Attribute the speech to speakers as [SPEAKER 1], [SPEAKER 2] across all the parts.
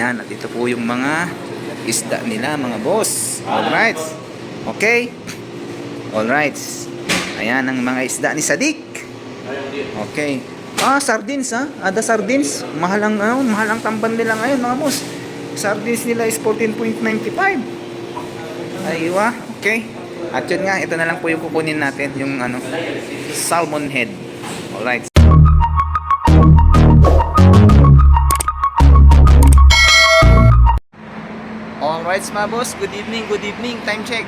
[SPEAKER 1] Ayan, at ito po yung mga isda nila, mga boss. Alright. Okay. Alright. Ayan ang mga isda ni Sadik. Okay. Ah, sardines ha. Ada sardines. Mahal ang, ano, mahal ang tamban nila ngayon, mga boss. Sardines nila is 14.95. Aywa. Okay. At yun nga, ito na lang po yung kukunin natin, yung ano, salmon head. Alright. Mga boss, good evening, good evening. Time check.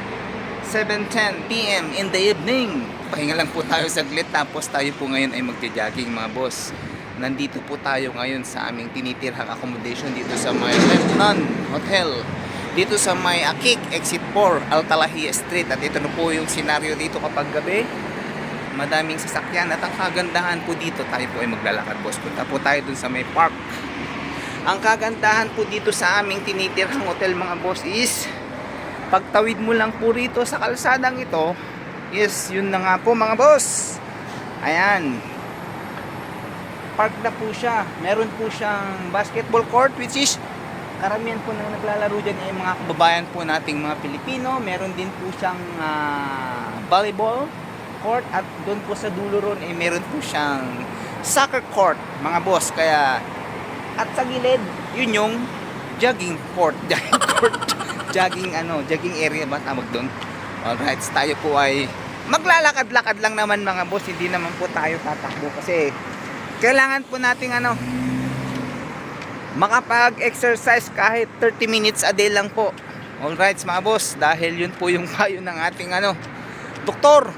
[SPEAKER 1] 7.10 p.m. in the evening. Pahinga lang po tayo saglit tapos tayo po ngayon ay magja-jogging mga boss. Nandito po tayo ngayon sa aming tinitirhang accommodation dito sa may Lebanon Hotel. Dito sa may Akik, Exit 4, Altalahia Street. At ito na po yung senaryo dito kapag gabi. Madaming sasakyan at ang kagandahan po dito tayo po ay maglalakad boss. Punta po tayo dun sa may park. Ang kagandahan po dito sa aming tinitirhang hotel mga boss is pagtawid mo lang po rito sa kalsadang ito is yun na nga po mga boss. Ayan. Park na po siya. Meron po siyang basketball court which is karamihan po na naglalaro dyan ay mga kababayan po nating mga Pilipino. Meron din po siyang ah, volleyball court at doon po sa dulo ron ay meron po siyang soccer court mga boss. Kaya at sa gilid, yun yung jogging court. Jogging court. jogging ano, jogging area ba tawag doon? Alright, tayo po ay maglalakad-lakad lang naman mga boss. Hindi naman po tayo tatakbo kasi kailangan po nating ano makapag-exercise kahit 30 minutes a day lang po. Alright mga boss, dahil yun po yung payo ng ating ano, doktor.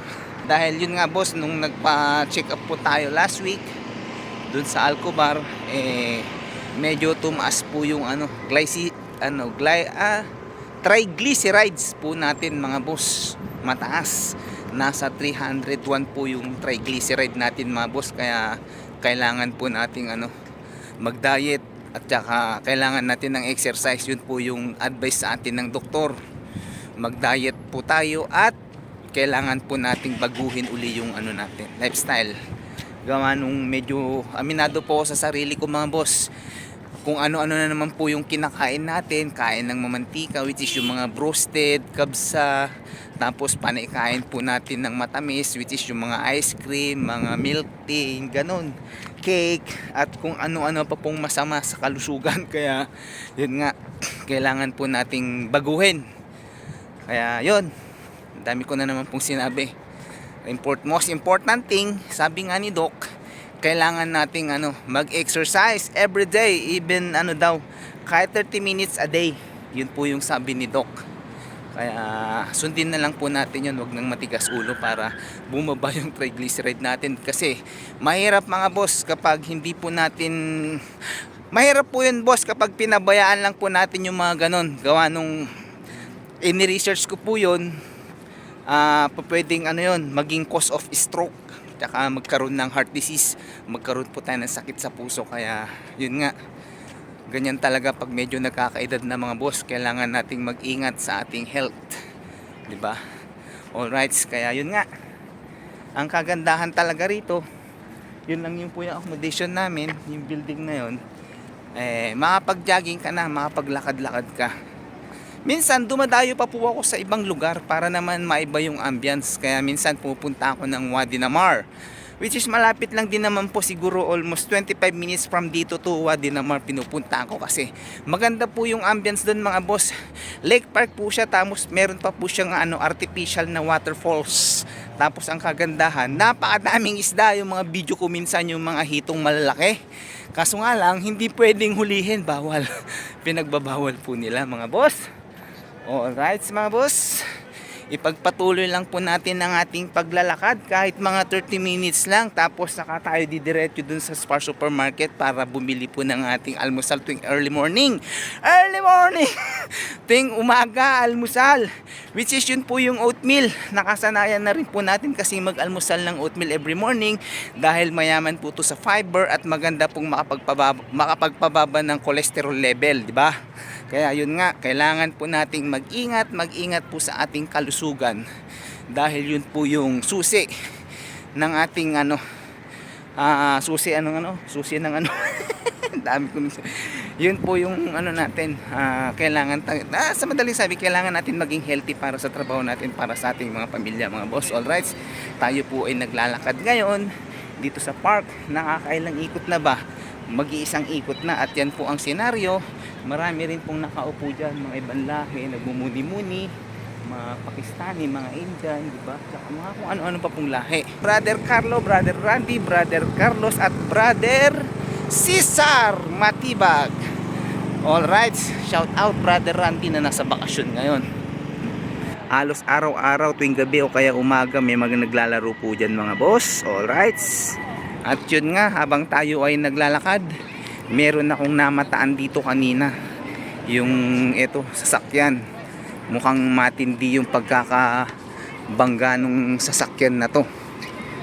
[SPEAKER 1] Dahil yun nga boss, nung nagpa-check up po tayo last week, dun sa Alcobar, eh, medyo tumaas po yung ano, glyci, ano, gly, ah, triglycerides po natin mga boss. Mataas. Nasa 301 po yung triglyceride natin mga boss. Kaya kailangan po nating ano, mag-diet at saka kailangan natin ng exercise. Yun po yung advice sa atin ng doktor. Mag-diet po tayo at kailangan po nating baguhin uli yung ano natin, lifestyle gawa nung medyo aminado po sa sarili ko mga boss kung ano-ano na naman po yung kinakain natin. Kain ng mamantika which is yung mga roasted kabsa. Tapos panay kain po natin ng matamis which is yung mga ice cream mga milk tea ganon cake at kung ano-ano pa pong masama sa kalusugan. Kaya yun nga kailangan po nating baguhin. Kaya yun. Dami ko na naman pong sinabi. Import most important thing sabi nga ni doc kailangan nating ano mag-exercise every day even ano daw kahit 30 minutes a day. Yun po yung sabi ni doc. Kaya sundin na lang po natin yun. Wag nang matigas ulo para bumaba yung triglyceride natin. Kasi mahirap mga boss kapag hindi po natin mahirap po yun boss kapag pinabayaan lang po natin yung mga ganon gawa nung ini-research ko po yun ah pwedeng ano yon maging cause of stroke tsaka magkaroon ng heart disease. Magkaroon po tayo ng sakit sa puso. Kaya yun nga. Ganyan talaga pag medyo nagkakaedad na mga boss. Kailangan nating mag-ingat sa ating health. Di ba? Alright kaya yun nga. Ang kagandahan talaga rito yun lang yung po yung accommodation namin yung building na yun. Eh makapag-jogging ka na makapaglakad-lakad ka Minsan dumadayo pa po ako sa ibang lugar para naman maiba yung ambience. Kaya minsan pupunta ako ng Wadi Namar. Which is malapit lang din naman po siguro almost 25 minutes from dito to Wadi Namar pinupunta ako kasi maganda po yung ambience doon mga boss. Lake Park po siya tapos meron pa po siyang ano artificial na waterfalls. Tapos ang kagandahan, napakadaming isda yung mga video ko minsan yung mga hitong malalaki. Kaso nga lang, hindi pwedeng hulihin, bawal. Pinagbabawal po nila mga boss. Alright mga boss Ipagpatuloy lang po natin ang ating paglalakad. Kahit mga 30 minutes lang tapos saka tayo didiretso dun sa Spar Supermarket para bumili po ng ating almusal tuwing early morning. Early morning! Tuwing umaga almusal. Which is yun po yung oatmeal. Nakasanayan na rin po natin kasi mag-almusal ng oatmeal every morning dahil mayaman po to sa fiber at maganda pong makapagpababa, makapagpababa ng cholesterol level di ba kaya yun nga, kailangan po nating mag-ingat, mag-ingat po sa ating kalusugan dahil yun po yung susi ng ating ano ah susi anong ano, susi ng ano. Dami ko yun po yung ano natin, ah, kailangan, ah, sa madaling sabi, kailangan natin maging healthy para sa trabaho natin, para sa ating mga pamilya, mga boss. Alright, tayo po ay naglalakad ngayon dito sa park. Nakakailang ikot na ba? Mag-iisang ikot na at yan po ang senaryo. Marami rin pong nakaupo dyan, mga ibang lahi, nagmumuni-muni, mga Pakistani, mga Indian, di ba? Tsaka mga kung ano-ano pa pong lahi. Brother Carlo, Brother Randy, Brother Carlos at Brother Cesar Matibag. Alright, shout out Brother Randy na nasa bakasyon ngayon. Halos araw-araw tuwing gabi o kaya umaga may mga naglalaro po dyan mga boss. Alright. At yun nga, habang tayo ay naglalakad, meron akong namataan dito kanina. Yung eto, sasakyan. Mukhang matindi yung pagkakabangga nung sasakyan na to.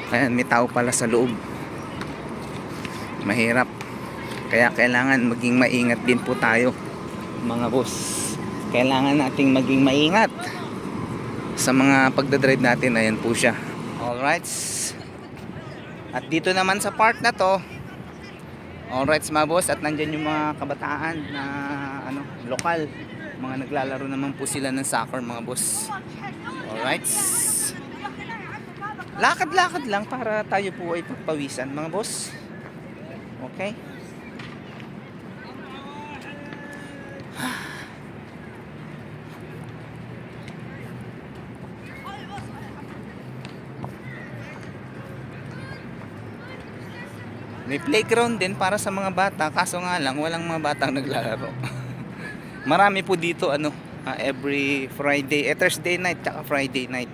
[SPEAKER 1] Ayan, may tao pala sa loob. Mahirap. Kaya kailangan maging maingat din po tayo, mga boss. Kailangan nating maging maingat sa mga pagdadrive natin. Ayan po siya. Alright. At dito naman sa park na to, alright mga boss, at nandyan yung mga kabataan na ano, lokal. Mga naglalaro naman po sila ng soccer mga boss. Alright. Lakad-lakad lang para tayo po ay pagpawisan mga boss. Okay? May playground din para sa mga bata kaso nga lang walang mga batang naglalaro. Marami po dito ano ah, every Friday, eh, Thursday night tsaka Friday night.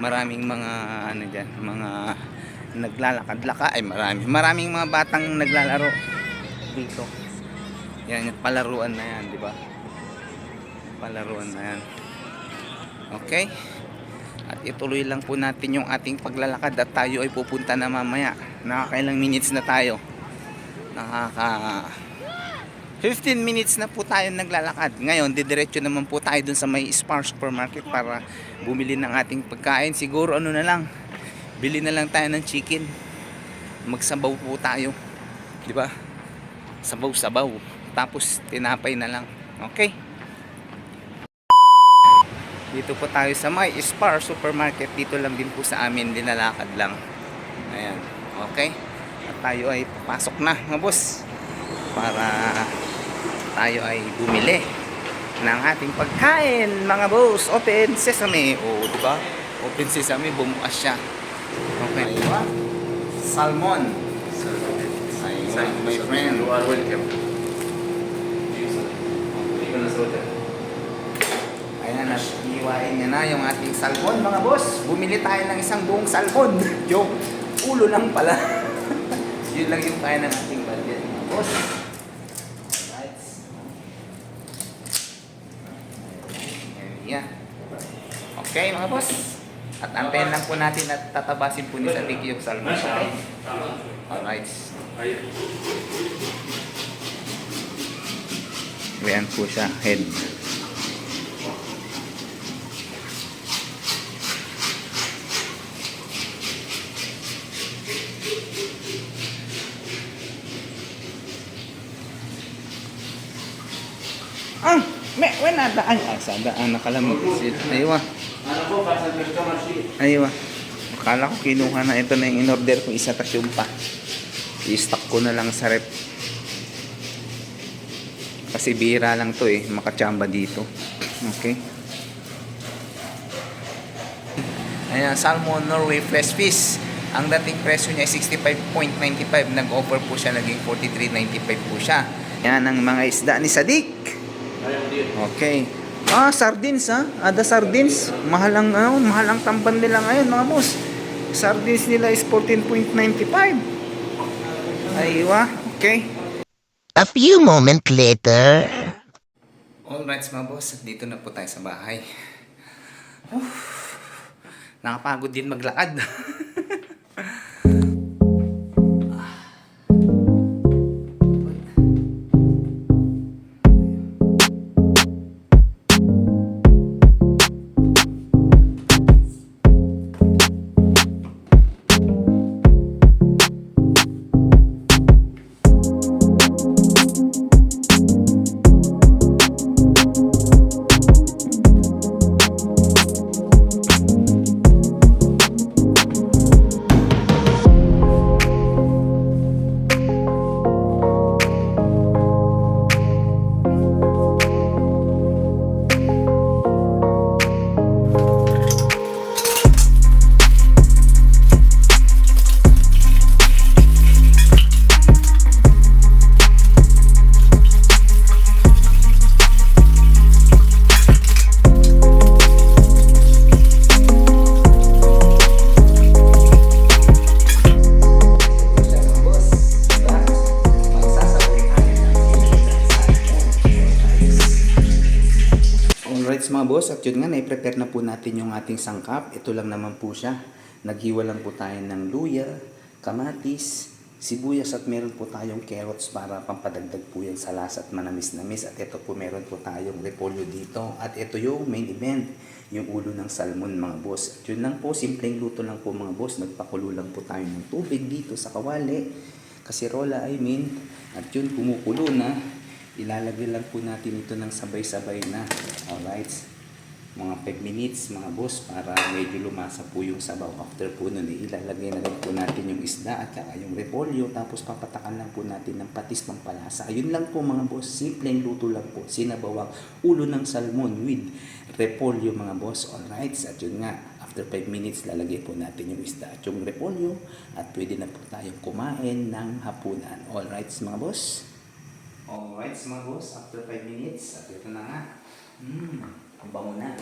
[SPEAKER 1] Maraming mga ano diyan, mga naglalakad-laka ay marami. Maraming mga batang naglalaro dito. Yan yung palaruan na yan, di ba? Palaruan na yan. Okay? At ituloy lang po natin yung ating paglalakad at tayo ay pupunta na mamaya. Nakakailang minutes na tayo. Nakaka 15 minutes na po tayo naglalakad. Ngayon, didiretso naman po tayo dun sa may Spar Supermarket para bumili ng ating pagkain. Siguro ano na lang, bili na lang tayo ng chicken. Magsabaw po tayo. Di ba? Sabaw-sabaw. Tapos tinapay na lang. Okay? Dito po tayo sa may Spar Supermarket. Dito lang din po sa amin, dinalakad lang. Ayan. Okay? At tayo ay pasok na, mga boss. Para tayo ay bumili ng ating pagkain, mga boss. Open sesame. O, di ba? Open sesame, bumukas siya. Okay. Salmon. Ayun, my friend.
[SPEAKER 2] You are welcome.
[SPEAKER 1] Ayan, at niya na yung ating salmon, mga boss. Bumili tayo ng isang buong salmon. Joke. Ulo lang pala. Yun lang yung kaya ng ating budget, mga boss. Alright. Ayan. Okay, mga boss. At antayin lang po natin at tatabasin po ni sa Tiki yung salmon. Okay? Alright. Ayan po siya, head. Ang, me, when na daan? Ah, sa daan, nakalamog sila. Aywa, aywa. Akala ko kinuha na ito na yung in-order ko isa tas yung pa. I-stock ko na lang sa rep. Kasi bira lang to eh, makachamba dito. Okay. Ayan, Salmon Norway Fresh Fish. Ang dating presyo niya ay 65.95. Nag-offer po siya, naging 43.95 po siya. Yan ang mga isda ni Sadik. Okay. Ah, sardines ha. Ada sardines. Mahal ang, ano, mahal ang tamban nila ngayon mga boss. Sardines nila is 14.95. Aywa. Okay.
[SPEAKER 3] A few moments later.
[SPEAKER 1] Alright mga boss, dito na po tayo sa bahay. Uf, nakapagod din maglakad. boss, at yun nga, na-prepare na po natin yung ating sangkap. Ito lang naman po siya. Naghiwa lang po tayo ng luya, kamatis, sibuyas at meron po tayong carrots para pampadagdag po yan sa lasa at manamis-namis. At ito po meron po tayong repolyo dito. At ito yung main event, yung ulo ng salmon mga boss. At yun lang po, simpleng luto lang po mga boss. Nagpakulo lang po tayo ng tubig dito sa kawali. Kasirola I mean. At yun, kumukulo na. Ilalagay lang po natin ito ng sabay-sabay na. Alright. Mga 5 minutes mga boss para medyo lumasa po yung sabaw. After po nun, eh, ilalagay na rin po natin yung isda at saka yung repolyo. Tapos papatakan lang po natin ng patis pampalasa. Ayun lang po mga boss. Simpleng luto lang po. Sinabawang ulo ng salmon with repolyo mga boss. Alright. At yun nga, after 5 minutes, lalagay po natin yung isda at yung repolyo. At pwede na po tayong kumain ng hapunan. Alright mga boss. Alright mga boss, after 5 minutes, at ito na nga. Mmm, ang bango na.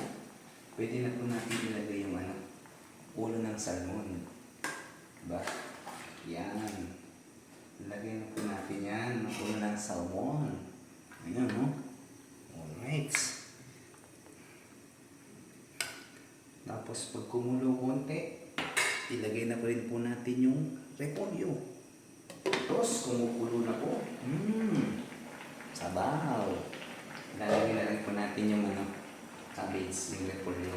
[SPEAKER 1] Pwede na po natin ilagay yung ano, ulo ng salmon. Diba? Yan. Ilagay na po natin yan, ang ulo ng salmon. Ayan, no? Alright. Tapos pag kumulo konti, ilagay na pa rin po natin yung repolyo. Tapos kumukulo na po. Mmm. Sabaw. Lalagyan na rin po natin yung ano, cabbage, yung repolyo.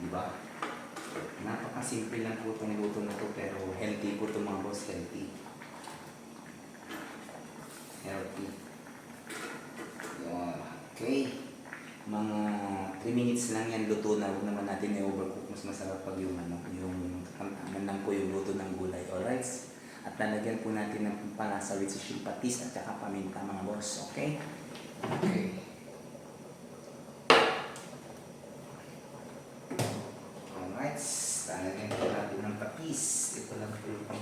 [SPEAKER 1] Di ba? Napakasimple lang po itong luto na to pero healthy po itong mga boss, healthy. Healthy. Okay. Mga 3 minutes lang yan luto na. Huwag naman natin i-overcook. Mas masarap pag yung ano, yung man lang po yung luto ng gulay. Alright? At lalagyan po natin ng palasa with sisig patis at saka paminta mga boss. Okay? Okay. Alright. Lalagyan po natin ng patis. Ito lang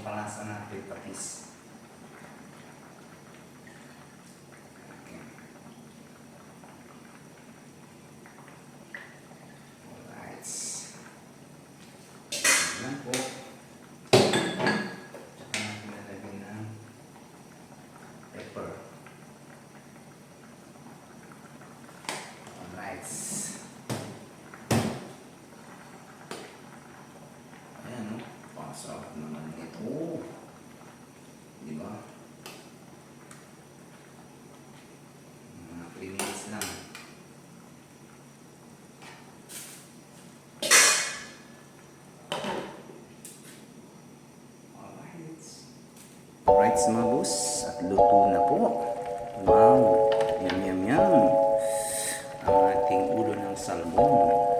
[SPEAKER 1] yung pampalasa natin patis. bites mga boss. At luto na po. Wow. Yum, yum, yum. Ang ating ulo ng salmon.